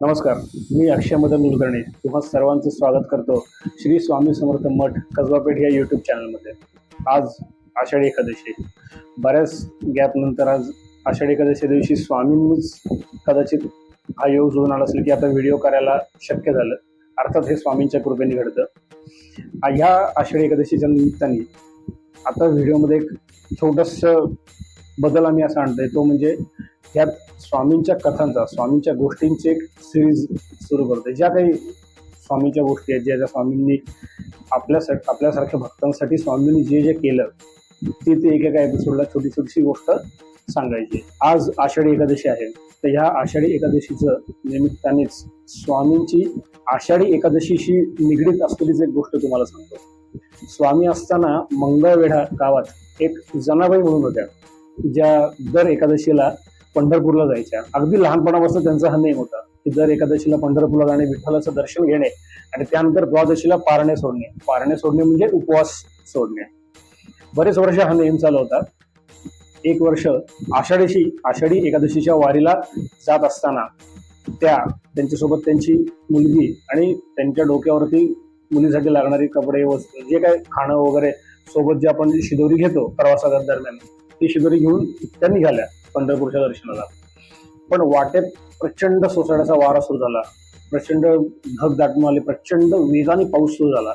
नमस्कार मी अक्षय मदन कुलकर्णी तुम्हा सर्वांचं स्वागत करतो श्री स्वामी समर्थ मठ कसबापेठ या यूट्यूब चॅनलमध्ये आज आषाढी एकादशी. बऱ्याच गॅप नंतर आज आषाढी एकादशी दिवशी स्वामींनीच कदाचित हा योग जुळून आला असेल की आता व्हिडिओ करायला शक्य झालं. अर्थात हे स्वामींच्या कृपेने घडतं. ह्या आषाढी एकादशीच्या निमित्ताने आता व्हिडिओमध्ये एक छोटस बदल आम्ही असा आणतोय. तो म्हणजे ह्यात स्वामींच्या कथांचा स्वामींच्या गोष्टींची एक सिरीज सुरू करते ज्या काही स्वामींच्या गोष्टी आहेत ज्या ज्या स्वामींनी आपल्यासाठी आपल्यासारख्या भक्तांसाठी स्वामींनी जे जे केलं ते ते एकेका एपिसोडला छोटी छोटीशी गोष्ट सांगायची. आज आषाढी एकादशी आहे. तर ह्या आषाढी एकादशीचं निमित्तानेच स्वामींची आषाढी एकादशीशी निगडीत असलेलीच एक गोष्ट तुम्हाला सांगतो. स्वामी असताना मंगळवेढा गावात एक जनाबाई म्हणून होत्या ज्या दर एकादशीला पंढरपूरला जायच्या. अगदी लहानपणापासून त्यांचा हा नेम होता की जर एकादशीला पंढरपूरला जाणे विठ्ठलाचं दर्शन घेणे आणि त्यानंतर द्वादशीला पारणे सोडणे. पारणे सोडणे म्हणजे उपवास सोडणे. बरेच वर्ष हा नेम चालू होता. एक वर्ष आषाढीशी आषाढी एकादशीच्या वारीला जात असताना त्या त्यांच्यासोबत त्यांची मुलगी आणि त्यांच्या डोक्यावरती मुलीसाठी लागणारी कपडे वस्तू जे काय खाणं वगैरे सोबत जे आपण शिदोरी घेतो प्रवासा दरम्यान ती शिदोरी घेऊन त्या निघाल्या पंढरपूरच्या दर्शनाला. पण वाटेत प्रचंड सोसाट्याचा वारा सुरू झाला. प्रचंड ढग दाटून आले प्रचंड वेगाने पाऊस सुरू झाला.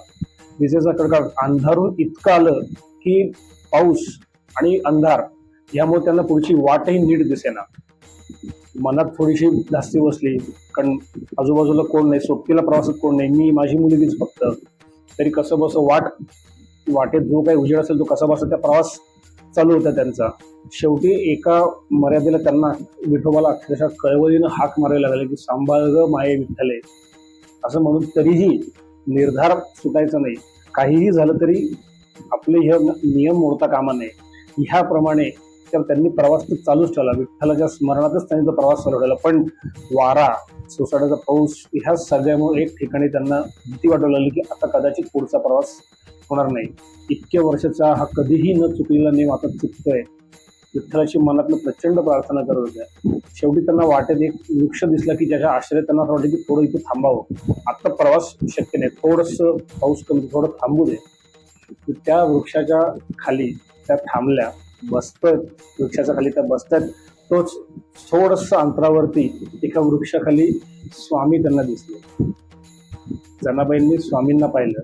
विजेचा कडकड अंधारून इतकं आलं की पाऊस आणि अंधार यामुळे त्यांना पुढची वाटही नीट दिसेना. मनात थोडीशी धास्ती बसली कारण आजूबाजूला कोण नाही सोबतीला प्रवासात कोण नाही मी माझी मुलगीच फक्त. तरी कसं बसं वाट वाटेत जो काही उजेड असेल तो कसा बसा त्या प्रवास चालू होता त्यांचा. शेवटी एका मर्यादेला त्यांना विठोबाला अक्षरशः कळवळीनं हाक मारायला लागले की सांभाळ ग माये विठ्ठले. असं म्हणून तरीही निर्धार सुटायचा नाही. काहीही झालं तरी आपले हे नियम मोडता कामा नये. ह्याप्रमाणे तर त्यांनी प्रवास तर चालूच ठेवला. विठ्ठलाच्या स्मरणातच त्यांनी तो प्रवास चालू ठेवला. पण वारा सोसाट्याचा पाऊस ह्या सगळ्यामुळे एक ठिकाणी त्यांना भीती वाटू लागली की आता कदाचित पुढचा प्रवास होणार नाही. इतक्या वर्षाचा हा कधीही न चुकलेला नेम आता चुकतोय. विठ्ठलाची मनातनं प्रचंड प्रार्थना करत होत्या. शेवटी त्यांना वाटेत एक वृक्ष दिसला की ज्याच्या आश्रय त्यांना असं वाटलं की थोडं इथे थांबावं. आत्ता प्रवास शक्य नाही. थोडस पाऊस कमी थोडं थांबू दे. त्या वृक्षाच्या खाली त्या थांबल्या बसतात वृक्षाच्या खाली त्या बसतात तोच थोडस अंतरावरती एका वृक्षाखाली स्वामी त्यांना दिसले. जनाबाईंनी स्वामींना पाहिलं.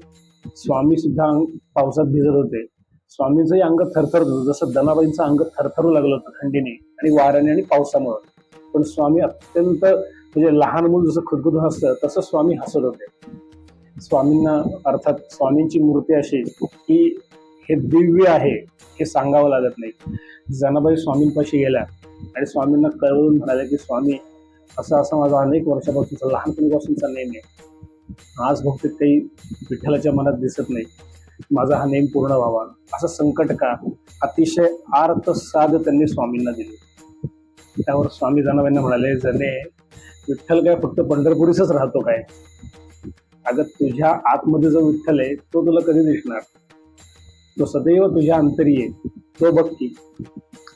स्वामी सुद्धा पावसात भिजत होते. स्वामींचंही अंग थरथरत होतं. जसं दनाबाईंचं अंग थरथरू लागलं होतं थंडीने आणि वाऱ्याने आणि पावसामुळे. पण स्वामी अत्यंत म्हणजे लहान मूल जसं खुदखुद हसतं तसं स्वामी हसत होते. स्वामींना अर्थात स्वामींची मूर्ती अशी की हे दिव्य आहे हे सांगावं लागत नाही. जनाबाई स्वामींपाशी गेल्या आणि स्वामींना कळवून म्हणाले की स्वामी असं असं माझा अनेक वर्षापासूनचा लहानपणीपासूनचा नेम आहे आज बहुतेक काही विठ्ठलाच्या मनात दिसत नाही. माझा हा नेम पूर्ण व्हावा. असं संकट का? अतिशय आर्त साध त्यांनी स्वामींना दिले. त्यावर स्वामी जनाबाईंना म्हणाले जने विठ्ठल काय फक्त पंढरपुरीसच राहतो काय? अगं तुझ्या आतमध्ये जो विठ्ठल आहे तो तुला कधी दिसणार? तो सदैव तुझ्या अंतरी आहे. तो बघ की.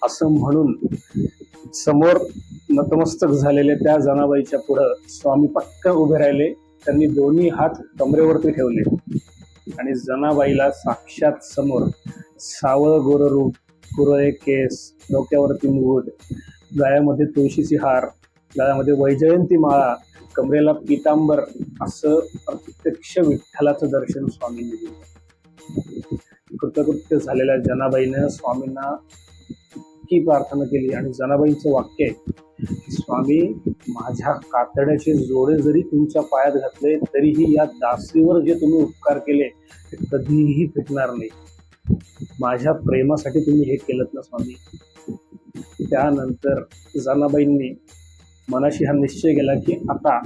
असं म्हणून समोर नतमस्तक झालेले त्या जनाबाईच्या पुढं स्वामी पक्क उभे राहिले. त्यांनी दोन्ही हात कमरेवरती ठेवले. आणि जनाबाईला साक्षात समोर सावळ गोर रूप कुरळे केस डोक्यावरती मुकुट गळ्यामध्ये तुळशीची हार गळ्यामध्ये वैजयंती माळा कमरेला पितांबर असं प्रत्यक्ष विठ्ठलाचं दर्शन स्वामींनी दिलं. कृतकृत्य झालेल्या जनाबाईनं स्वामींना इतकी प्रार्थना केली. आणि जनाबाईंचं वाक्य आहे स्वामी माझ्या कातड्याचे जोडे जरी तुमच्या पायात घातले तरीही या दासीवर जे तुम्ही उपकार केले ते कधीही फिटणार नाही. माझ्या प्रेमासाठी तुम्ही हे केलं ना स्वामी? त्यानंतर जनाबाईंनी मनाशी हा निश्चय केला की आता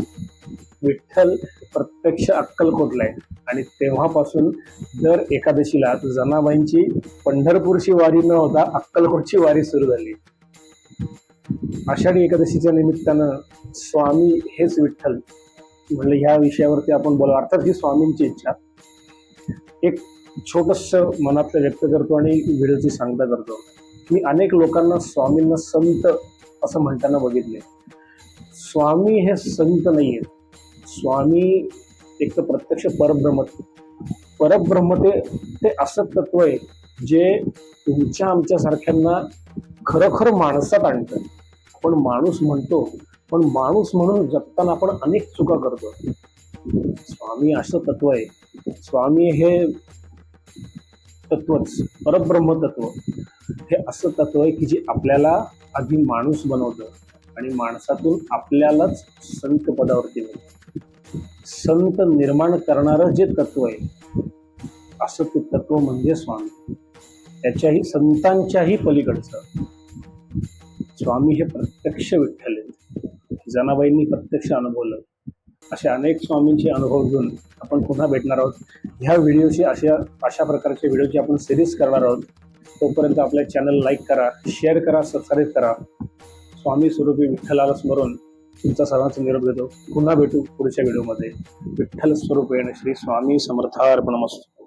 विठ्ठल प्रत्यक्ष अक्कलकोटला आहे. आणि तेव्हापासून दर एकादशीला जनाबाईंची पंढरपूरची वारी न होता अक्कलकोटची वारी सुरू झाली. आषाढी एकादशीच्या निमित्तानं स्वामी हेच विठ्ठल म्हणलं ह्या विषयावरती आपण बोला अर्थात ही स्वामींची इच्छा. एक छोटस मनातलं व्यक्त करतो आणि व्हिडिओची सांगता करतो. मी अनेक लोकांना स्वामींना संत असं म्हणताना बघितले स्वामी हे संत नाही आहेत स्वामी एक तर प्रत्यक्ष परब्रह्म. परब्रह्म ते ते असं तत्व आहे जे तुमच्या आमच्या सारख्यांना खरोखर माणसात आणतं. आपण माणूस म्हणतो पण माणूस म्हणून जगताना आपण अनेक चुका करतो. स्वामी असं तत्व आहे. स्वामी हे तत्वच परब्रह्म तत्व. हे असं तत्व आहे की जे आपल्याला आधी माणूस बनवतं आणि माणसातून आपल्यालाच संत पदावरती नेतं. संत निर्माण करणारं जे तत्व आहे असं ते तत्व म्हणजे स्वामी. त्याच्याही संतांच्याही पलीकडचं. स्वामी हे प्रत्यक्ष विठ्ठल आहेत. जनाबाईंनी प्रत्यक्ष अनुभवलं. असे अनेक स्वामींचे अनुभव घेऊन आपण पुन्हा भेटणार आहोत. ह्या व्हिडिओची अशा अशा प्रकारच्या व्हिडिओची आपण सिरीज करणार आहोत. तोपर्यंत आपल्या चॅनल लाईक करा शेअर करा सबस्क्राईब करा. स्वामी स्वरूपी विठ्ठलाला स्मरून तुमचा सर्वांचा निरोप घेतो. पुन्हा भेटू पुढच्या व्हिडिओमध्ये. विठ्ठल येणे श्री स्वामी समर्थार्पण मस्त